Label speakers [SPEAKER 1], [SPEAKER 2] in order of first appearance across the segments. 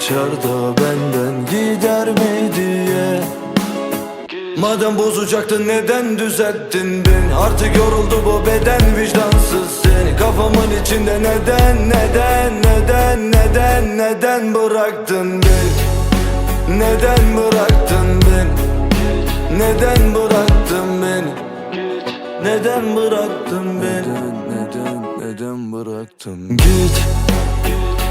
[SPEAKER 1] kaçar da benden gider mi diye. Madem bozacaktın neden düzelttin beni? Artık yoruldu bu beden vicdansız seni. Kafamın içinde neden neden neden neden neden bıraktın beni? Neden bıraktın beni? Neden bıraktın beni? Neden bıraktın beni? Neden neden bıraktın? Git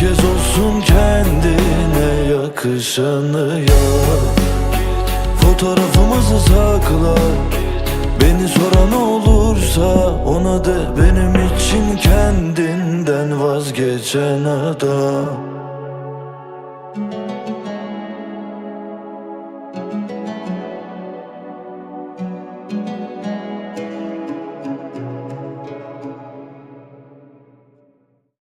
[SPEAKER 1] bir kez olsun kendine yakışanı yap Fotoğrafımızı sakla. Beni soran olursa ona de. Benim için kendinden vazgeçen adam